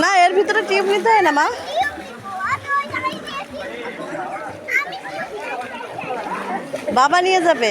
না এর ভিতরে টিউব নিতে হয় না মা বাবা নিয়ে যাবে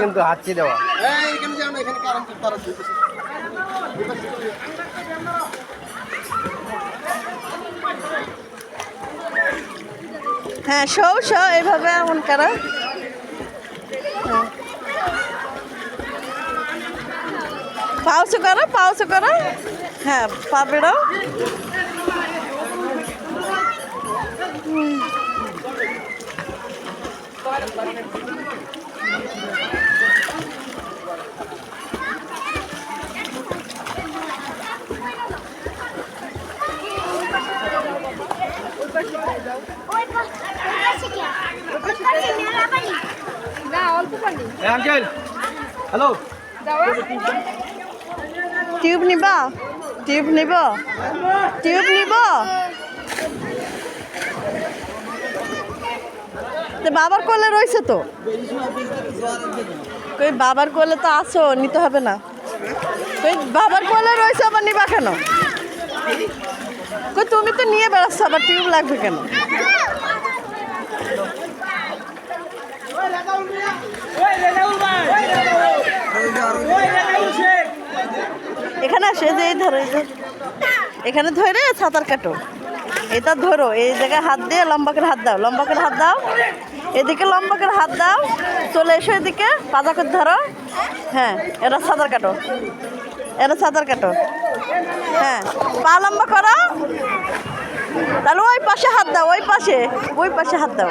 কিন্তু হাঁচি দেওয়া হ্যাঁ শো শো এইভাবে এমন করো। হ্যাঁ। পাউসু করো পাউসু করো। হ্যাঁ পা আঙ্কেল হ্যালো টিউব নিবা? টিউব নিব? টিউব নিব তো বাবার কোলে রয়েছে তো? কই বাবার কোলে তো আছো, নিতে হবে না। কই বাবার কোলে রয়েছে আবার নিবা কেন? কই তুমি তো নিয়ে বেড়াচ্ছ, আবার টিউব লাগবে কেন? এখানে আসে যে ধরো এখানে ধরে সাঁতার কাটো। এটা ধরো, এই জায়গায় হাত দিয়ে লম্বা করে হাত দাও, লম্বা করে হাত দাও। এদিকে লম্বা করে হাত দাও, চলে এসো এদিকে, পাজা করে ধরো। হ্যাঁ এটা সাঁতার কাটো। এটা সাঁতার কাটো। হ্যাঁ পা লম্বা করো। তাহলে ওই পাশে হাত দাও, ওই পাশে ওই পাশে হাত দাও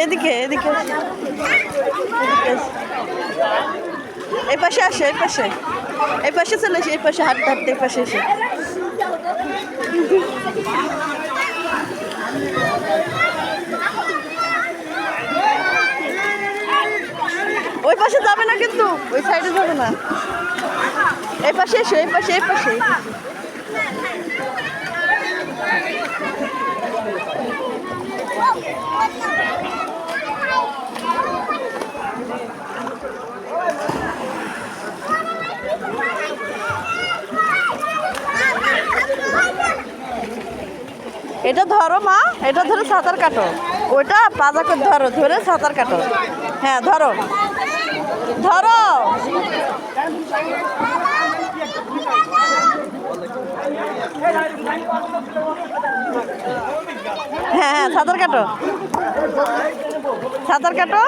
এই এদিকে এই পাশে আসে, এই পাশে। এই পাশে চলে এসে, এই পাশে হাঁটতে হাঁটতে এই পাশে এসে। ওই পাশে যাবে না কিন্তু, ওই সাইডে যাবে না। এই পাশে এসো, এই পাশে এই পাশে। এটা ধরো মা, এটা ধরে সাঁতার কাটো। ওইটা পাজা করে ধরো, ধরে সাঁতার কাটো। হ্যাঁ ধরো। ধরো। হ্যাঁ হ্যাঁ সাঁতার কাটো। সাঁতার কাটো।